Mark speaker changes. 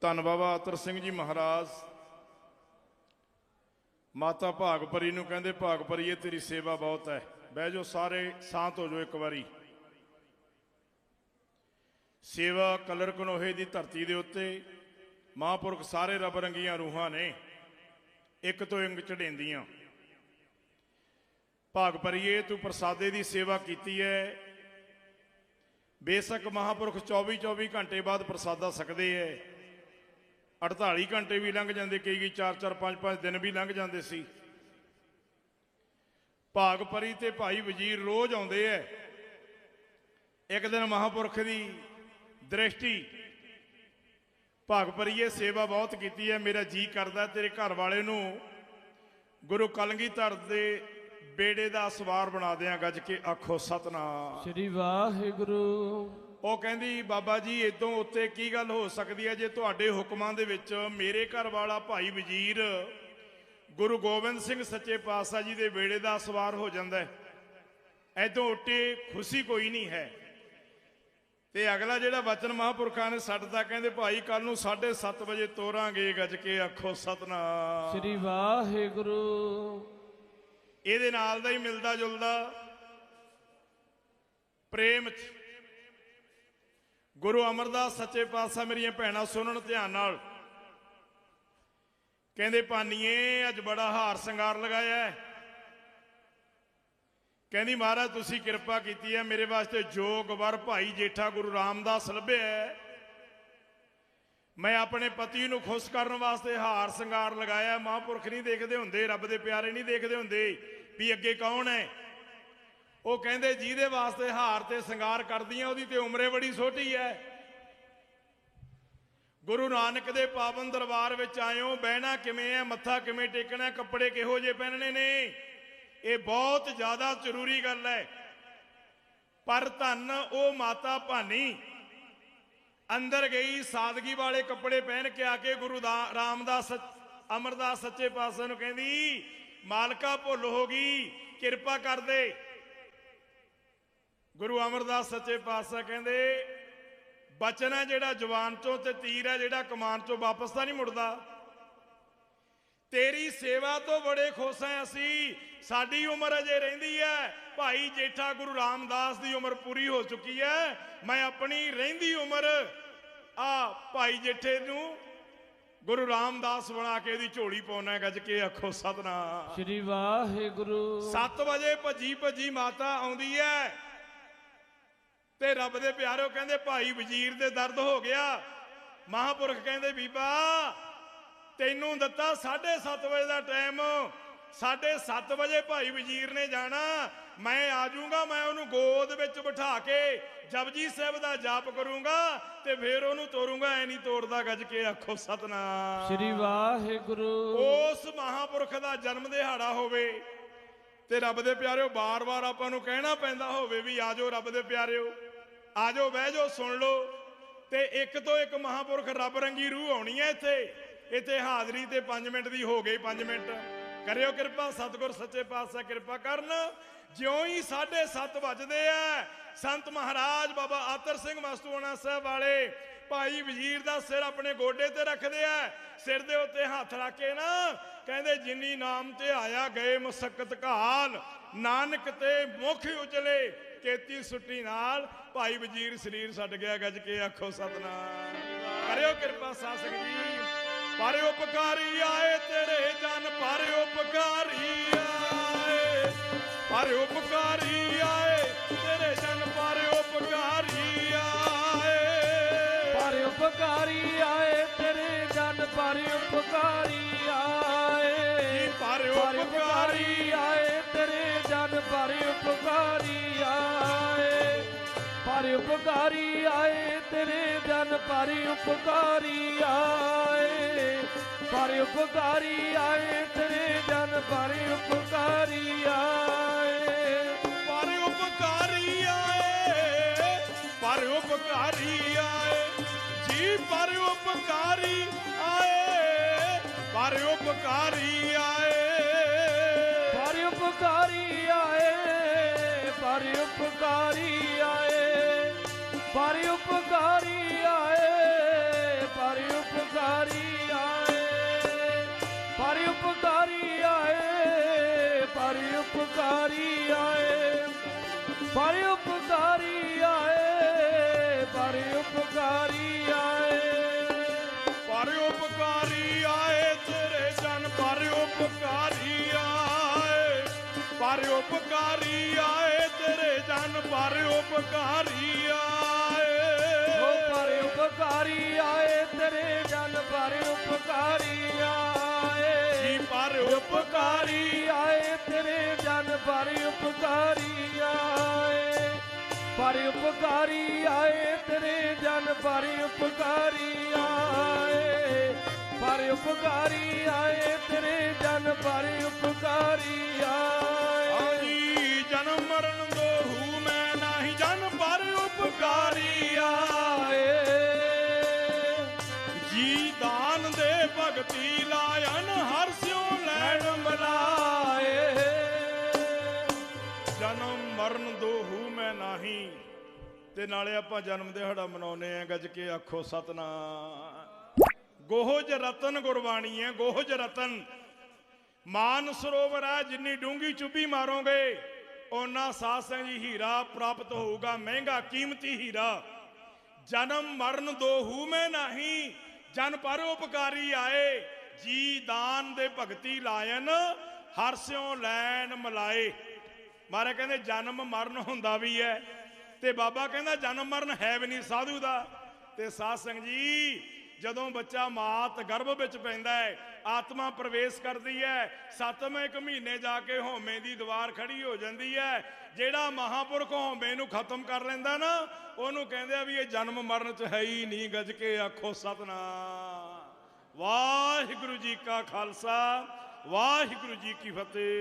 Speaker 1: ਧੰਨ ਬਾਬਾ ਅਤਰ ਸਿੰਘ ਜੀ ਮਹਾਰਾਜ। ਮਾਤਾ ਭਾਗਪਰੀ ਨੂੰ ਕਹਿੰਦੇ ਭਾਗਪਰੀਏ ਤੇਰੀ ਸੇਵਾ ਬਹੁਤ ਹੈ। ਬਹਿ ਜਾਓ ਸਾਰੇ, ਸ਼ਾਂਤ ਹੋ ਜਾਓ ਇੱਕ ਵਾਰੀ। ਸੇਵਾ ਕਲਰ ਕਨੋਹੇ ਦੀ ਧਰਤੀ ਦੇ ਉੱਤੇ ਮਹਾਂਪੁਰਖ ਸਾਰੇ ਰਬ ਰੰਗੀਆਂ ਰੂਹਾਂ ਨੇ, ਇੱਕ ਤੋਂ ਇੰਗ ਚੜੇਂਦੀਆਂ ਭਾਗਪਰੀਏ ਤੂੰ ਪ੍ਰਸਾਦੇ ਦੀ ਸੇਵਾ ਕੀਤੀ ਹੈ। ਬੇਸ਼ੱਕ ਮਹਾਂਪੁਰਖ 24 24 ਘੰਟੇ ਬਾਅਦ ਪ੍ਰਸਾਦਾ ਸਕਦੇ ਐ 48 ਘੰਟੇ ਵੀ ਲੰਘ ਜਾਂਦੇ, ਕਈ ਕਈ 4 4 5 5 ਦਿਨ ਵੀ ਲੰਘ ਜਾਂਦੇ ਸੀ। ਭਾਗ ਪਰੀ ਤੇ ਭਾਈ ਵਜ਼ੀਰ ਰੋਜ਼ ਆਉਂਦੇ ਐ। ਇੱਕ ਦਿਨ ਮਹਾਂਪੁਰਖ ਦੀ ਦ੍ਰਿਸ਼ਟੀ ਭਾਗਪਰੀਏ ਸੇਵਾ ਬਹੁਤ ਕੀਤੀ ਹੈ ਮੇਰਾ ਜੀ ਕਰਦਾ ਤੇਰੇ ਘਰ ਵਾਲੇ ਨੂੰ ਗੁਰੂ ਕਲਗੀਧਰ ਦੇ ਬੇੜੇ ਦਾ ਸਵਾਰ ਬਣਾ ਦਿਆਂ, ਗੱਜ ਕੇ ਆਖੋ, ਸਤਨਾਮ।
Speaker 2: ਸ੍ਰੀ ਵਾਹਿਗੁਰੂ।
Speaker 1: ਉਹ ਕਹਿੰਦੀ ਬਾਬਾ ਜੀ ਇਦੋਂ ਉੱਤੇ ਕੀ ਗੱਲ ਹੋ ਸਕਦੀ ਹੈ ਜੇ ਤੁਹਾਡੇ ਹੁਕਮਾਂ ਦੇ ਵਿੱਚ ਮੇਰੇ ਘਰ ਵਾਲਾ ਭਾਈ ਵਜ਼ੀਰ ਗੁਰੂ ਗੋਬਿੰਦ ਸਿੰਘ ਸੱਚੇ ਪਾਤਸ਼ਾਹ ਜੀ ਦੇ ਵੇੜੇ ਦਾ ਸਵਾਰ ਹੋ ਜਾਂਦਾ ਹੈ? ਐਦੋਂ ਉੱਤੇ ਖੁਸ਼ੀ ਕੋਈ ਨਹੀਂ ਹੈ। ਤੇ ਅਗਲਾ ਜਿਹੜਾ ਵਚਨ ਮਹਾਂਪੁਰਖਾਂ ਨੇ ਛੱਡਦਾ ਕਹਿੰਦੇ ਭਾਈ ਕੱਲ ਨੂੰ 7:30 ਵਜੇ ਤੋਰਾਂਗੇ ਗੱਜ ਕੇ ਆਖੋ ਸਤਨਾਮ।
Speaker 2: ਸ੍ਰੀ ਵਾਹਿਗੁਰੂ।
Speaker 1: ਇਹਦੇ ਨਾਲ ਦਾ ਹੀ ਮਿਲਦਾ ਜੁਲਦਾ ਪ੍ਰੇਮ ਚ ਗੁਰੂ ਅਮਰਦਾਸ ਸੱਚੇ ਪਾਤਸ਼ਾਹ ਮੇਰੀਆਂ ਭੈਣਾਂ ਸੁਣਨ ਧਿਆਨ ਨਾਲ। ਕਹਿੰਦੇ, ਪਾਨੀਏ, ਅੱਜ ਬੜਾ ਹਾਰ ਸ਼ਿੰਗਾਰ ਲਗਾਇਆ ਕਹਿੰਦੀ, ਮਹਾਰਾਜ, ਤੁਸੀਂ ਕਿਰਪਾ ਕੀਤੀ ਹੈ। ਮੇਰੇ ਵਾਸਤੇ ਜੋਗ ਵਰ ਭਾਈ ਜੇਠਾ ਗੁਰੂ ਰਾਮਦਾਸ ਲੱਭਿਆ ਮੈਂ ਆਪਣੇ ਪਤੀ ਨੂੰ ਖੁਸ਼ ਕਰਨ ਵਾਸਤੇ ਹਾਰ ਸ਼ਿੰਗਾਰ ਲਗਾਇਆ। ਮਹਾਂਪੁਰਖ ਨਹੀਂ ਦੇਖਦੇ ਹੁੰਦੇ, ਰੱਬ ਦੇ ਪਿਆਰੇ ਨਹੀਂ ਦੇਖਦੇ ਹੁੰਦੇ ਵੀ ਅੱਗੇ ਕੌਣ ਹੈ। ਉਹ ਕਹਿੰਦੇ ਜਿਹਦੇ ਵਾਸਤੇ ਹਾਰ ਤੇ ਸ਼ਿੰਗਾਰ ਕਰਦੀਆਂ ਉਹਦੀ ਤੇ ਉਮਰੇ ਬੜੀ ਛੋਟੀ ਹੈ ਗੁਰੂ ਨਾਨਕ ਦੇ ਪਾਵਨ ਦਰਬਾਰ ਵਿੱਚ ਆਇਓ, ਬਹਿਣਾ ਕਿਵੇਂ ਹੈ ਮੱਥਾ ਕਿਵੇਂ ਟੇਕਣਾ ਕੱਪੜੇ ਕਿਹੋ ਜਿਹੇ ਪਹਿਨਣੇ ਨੇ? ਇਹ ਬਹੁਤ ਜ਼ਿਆਦਾ ਜ਼ਰੂਰੀ ਗੱਲ ਹੈ ਪਰ ਧੰਨ ਉਹ ਮਾਤਾ ਭਾਨੀ, ਅੰਦਰ ਗਈ, ਸਾਦਗੀ ਵਾਲੇ ਕੱਪੜੇ ਪਹਿਨ ਕੇ ਆ ਕੇ ਗੁਰੂ ਦਾ- ਰਾਮਦਾਸ, ਅਮਰਦਾਸ ਸੱਚੇ ਪਾਤਸ਼ਾਹ ਨੂੰ ਕਹਿੰਦੀ, ਮਾਲਕਾ ਭੁੱਲ ਹੋ ਗਈ, ਕਿਰਪਾ ਕਰ ਦੇ। ਗੁਰੂ ਅਮਰਦਾਸ ਸੱਚੇ ਪਾਤਸ਼ਾਹ ਕਹਿੰਦੇ ਬਚਨ ਹੈ ਜਿਹੜਾ ਜਵਾਨ ਚੋਂ ਤੇ ਤੀਰ ਹੈ ਜਿਹੜਾ ਕਮਾਨ ਚੋਂ ਵਾਪਸ ਤਾਂ ਨਹੀਂ ਮੁੜਦਾ। ਤੇਰੀ ਸੇਵਾ ਤੋਂ ਬੜੇ ਖੁਸ਼ ਹਾਂ ਅਸੀਂ ਸਾਡੀ ਉਮਰ ਅਜੇ ਰਹਿੰਦੀ ਹੈ। ਭਾਈ ਜੇਠਾ ਗੁਰੂ ਰਾਮਦਾਸ ਦੀ ਉਮਰ ਪੂਰੀ ਹੋ ਚੁੱਕੀ ਹੈ। ਮੈਂ ਆਪਣੀ ਰਹਿੰਦੀ ਉਮਰ ਆ ਭਾਈ ਜੇਠੇ ਨੂੰ ਗੁਰੂ ਰਾਮਦਾਸ ਬਣਾ ਕੇ ਇਹਦੀ ਝੋਲੀ ਪਾਉਣਾ ਗੱਜ ਕੇ ਆਖੋ ਸਤਨਾਮ।
Speaker 2: ਸ੍ਰੀ ਵਾਹਿਗੁਰੂ।
Speaker 1: 7 ਵਜੇ ਭੱਜੀ ਭੱਜੀ ਮਾਤਾ ਆਉਂਦੀ ਹੈ। ਤੇ ਰੱਬ ਦੇ ਪਿਆਰੋ ਕਹਿੰਦੇ ਭਾਈ ਵਜ਼ੀਰ ਦੇ ਦਰਦ ਹੋ ਗਿਆ। ਮਹਾਪੁਰਖ ਕਹਿੰਦੇ ਬੀਬਾ ਤੈਨੂੰ ਦਿੱਤਾ 7:30 ਵਜੇ ਦਾ ਟਾਈਮ। 7:30 ਵਜੇ ਭਾਈ ਵਜ਼ੀਰ ਨੇ ਜਾਣਾ। ਮੈਂ ਆ ਜਾਊਂਗਾ ਮੈਂ ਉਹਨੂੰ ਗੋਦ ਵਿੱਚ ਬਿਠਾ ਕੇ ਜਪਜੀ ਸਾਹਿਬ ਦਾ ਜਾਪ ਕਰੂੰਗਾ ਤੇ ਫੇਰ ਉਹਨੂੰ ਤੋਰੂੰਗਾ ਐ ਨਹੀਂ ਤੋੜਦਾ ਗੱਜ ਕੇ ਆਖੋ ਸਤਨਾਮ।
Speaker 2: ਸ੍ਰੀ ਵਾਹਿਗੁਰੂ।
Speaker 1: ਉਸ ਮਹਾਪੁਰਖ ਦਾ ਜਨਮ ਦਿਹਾੜਾ ਹੋਵੇ ਤੇ ਰੱਬ ਦੇ ਪਿਆਰਿਓ ਬਾਰ-ਬਾਰ ਆਪਾਂ ਨੂੰ ਕਹਿਣਾ ਪੈਂਦਾ ਹੋਵੇ ਵੀ ਆਜੋ ਰੱਬ ਦੇ ਪਿਆਰਿਓ। ਆਜੋ ਬਹਿ ਜਾਓ, ਸੁਣ ਲਓ। ਤੇ ਇੱਕ ਤੋਂ ਇੱਕ ਮਹਾਪੁਰਖ ਰੱਬ ਰੰਗੀ ਰੂਹ ਆਉਣੀ ਹੈ ਇੱਥੇ। ਇੱਥੇ ਹਾਜ਼ਰੀ ਤੇ 5 ਮਿੰਟ ਦੀ ਹੋ ਗਈ 5 ਮਿੰਟ। ਕਰਿਓ ਕਿਰਪਾ, ਸਤਿਗੁਰ ਸੱਚੇ ਪਾਤਸ਼ਾਹ ਕਿਰਪਾ ਕਰਨ। ਜਿਉਂ ਹੀ 7:30 ਵੱਜਦੇ ਆ, ਸੰਤ ਮਹਾਰਾਜ ਬਾਬਾ ਆਤਰ ਸਿੰਘ ਮਸਤੂਆਣਾ ਸਾਹਿਬ ਵਾਲੇ ਭਾਈ ਵਜ਼ੀਰ ਦਾ ਸਿਰ ਆਪਣੇ ਗੋਡੇ ਤੇ ਰੱਖਦੇ ਆ। ਸਿਰ ਦੇ ਉੱਤੇ ਹੱਥ ਰੱਖ ਕੇ ਨਾ, ਕਹਿੰਦੇ, ਜਿਨੀ ਨਾਮ ਤੇ ਆਇਆ ਗਏ ਮੁਸਕਤ ਘਾਲ, ਨਾਨਕ ਤੇ ਮੁਖ ਉਜਲੇ ਕੇਤੀ ਸੁੱਟੀ ਨਾਲ ਭਾਈ ਵਜ਼ੀਰ ਸਰੀਰ ਛੱਡ ਗਿਆ ਗੱਜ ਕੇ ਆਖੋ ਸਤਨਾਮ। ਕਰਿਓ ਕਿਰਪਾ ਸਾਸਕ ਜੀ ਪਰ ਉਪਕਾਰੀ ਆਏ ਤੇਰੇ ਜਨ ਪਰ ਉਪਕਾਰੀ ਆਏ। ਪਰ ਉਪਕਾਰੀ ਆਏ ਤੇਰੇ ਜਨ ਪਰ ਉਪਕਾਰੀ ਆਏ।
Speaker 2: ਪਰ ਉਪਕਾਰੀ ਆਏ ਤੇਰੇ ਜਨ ਪਰ ਉਪਕਾਰੀ ਆਏ।
Speaker 1: ਪਰ ਉਪਕਾਰੀ
Speaker 2: ਆਏ ਤੇਰੇ ਜਨ ਪਰ ਉਪਕਾਰੀ ਆਏ, ਪਰ ਉਪਕਾਰੀ ਆਏ, ਤੇਰੇ ਜਨ ਪਰ ਉਪਕਾਰੀ ਆਏ, ਪਰ ਉਪਕਾਰੀ ਆਏ, ਤੇਰੇ ਜਨ ਪਰ ਉਪਕਾਰੀ ਆਏ।
Speaker 1: ਪਰ ਉਪਕਾਰੀ ਆਏ, ਪਰ ਉਪਕਾਰੀ ਆਏ, ਜੀ ਪਰ ਉਪਕਾਰੀ ਆਏ, ਪਰ ਉਪਕਾਰੀ ਆਏ।
Speaker 2: ਉਪਕਾਰੀ ਆਏ, ਪਰ ਉਪਕਾਰੀ ਆਏ, ਪਰ ਉਪਕਾਰੀ ਆਏ, ਪਰ ਉਪਕਾਰੀ ਆਏ,
Speaker 1: ਪਰ ਉਪਕਾਰੀ ਆਏ, ਪਰ ਉਪਕਾਰੀ ਆਏ, ਪਰ ਉਪਕਾਰੀ ਆਏ, ਪਰ ਉਪਕਾਰੀ ਆਏ,
Speaker 2: ਪਰ ਉਪਕਾਰੀ ਪਰ ਉਪਕਾਰੀ ਆਏ ਤੇਰੇ ਜਨ ਪਰ ਉਪਕਾਰੀ ਆਏ
Speaker 1: ਓ ਪਰ
Speaker 2: ਉਪਕਾਰੀ ਆਏ ਤੇਰੇ ਜਨ ਪਰ ਉਪਕਾਰੀ ਆਏ ਜੀ ਪਰ ਉਪਕਾਰੀ ਆਏ ਤੇਰੇ ਜਨ ਪਰ ਉਪਕਾਰੀ ਆਏ ਪਰ ਉਪਕਾਰੀ ਆਏ ਤੇਰੇ ਜਨ ਪਰ ਉਪਕਾਰੀ ਆਏ
Speaker 1: ਪਰ ਉਪਕਾਰੀ ਆਏ ਤੇਰੇ ਜਨ ਪਰ ਉਪਕਾਰੀ ਆਏ ਜੀ ਦੇ ਭਗਤੀ ਲਾਇਨ ਹਰ ਸਿਉ ਲੈਣ
Speaker 2: ਮਲਾਏ।
Speaker 1: ਜਨਮ ਮਰਨ ਦੋਹੂ ਮੈਂ ਨਹੀਂ। ਤੇ ਨਾਲੇ ਆਪਾਂ ਜਨਮ ਦਿਹਾੜਾ ਮਨਾਉਨੇ ਆ, ਗੱਜ ਕੇ ਆਖੋ ਸਤਨਾਮ। ਗੋਹਜ ਰਤਨ ਗੁਰਬਾਣੀ ਹੈ ਗੋਹਜ ਰਤਨ। ਮਾਨ ਸਰੋਵਰ ਹੈ ਜਿੰਨੀ ਡੂੰਗੀ ਚੁੱਭੀ ਮਾਰੋਗੇ, ਓਨਾ ਸਾਧ ਸੰਗ ਜੀ ਹੀਰਾ ਪ੍ਰਾਪਤ ਹੋਊਗਾ, ਮਹਿੰਗਾ ਕੀਮਤੀ ਹੀਰਾ। ਜਨਮ ਮਰਨ ਦੋਹੂ ਮੈਂ ਨਹੀਂ ਜਨ ਪਰ ਉਪਕਾਰੀ ਆਏ, ਜੀ ਦਾਨ ਦੇ ਭਗਤੀ ਲਾਇਨ, ਹਰ ਸਿਉ ਲੈਣ ਮਲਾਏ। ਮਾਰੇ ਕਹਿੰਦੇ, ਜਨਮ ਮਰਨ ਹੁੰਦਾ ਵੀ ਹੈ ਤੇ ਬਾਬਾ ਕਹਿੰਦਾ, ਜਨਮ ਮਰਨ ਹੈ ਵੀ ਨਹੀਂ ਸਾਧੂ ਦਾ। ਤੇ ਸਾਧ ਸੰਗ ਜੀ ਜਦੋਂ ਬੱਚਾ ਮਾਤ ਗਰਭ ਵਿੱਚ ਪੈਂਦਾ ਹੈ, ਆਤਮਾ ਪ੍ਰਵੇਸ਼ ਕਰਦੀ ਹੈ, ਸੱਤਵੇਂ ਇੱਕ ਮਹੀਨੇ ਜਾ ਕੇ ਹੋਮੇ ਦੀ ਦੀਵਾਰ ਖੜੀ ਹੋ ਜਾਂਦੀ ਹੈ। ਜਿਹੜਾ ਮਹਾਪੁਰਖ ਹੋਮੇ ਨੂੰ ਖਤਮ ਕਰ ਲੈਂਦਾ ਨਾ, ਉਹਨੂੰ ਕਹਿੰਦੇ ਆ ਵੀ ਇਹ ਜਨਮ ਮਰਨ ਚ ਹੈ ਹੀ ਨਹੀਂ, ਗੱਜ ਕੇ ਆਖੋ ਸਤਨਾਮ। ਵਾਹਿਗੁਰੂ ਜੀ ਕਾ ਖਾਲਸਾ, ਵਾਹਿਗੁਰੂ ਜੀ ਕੀ ਫਤਿਹ।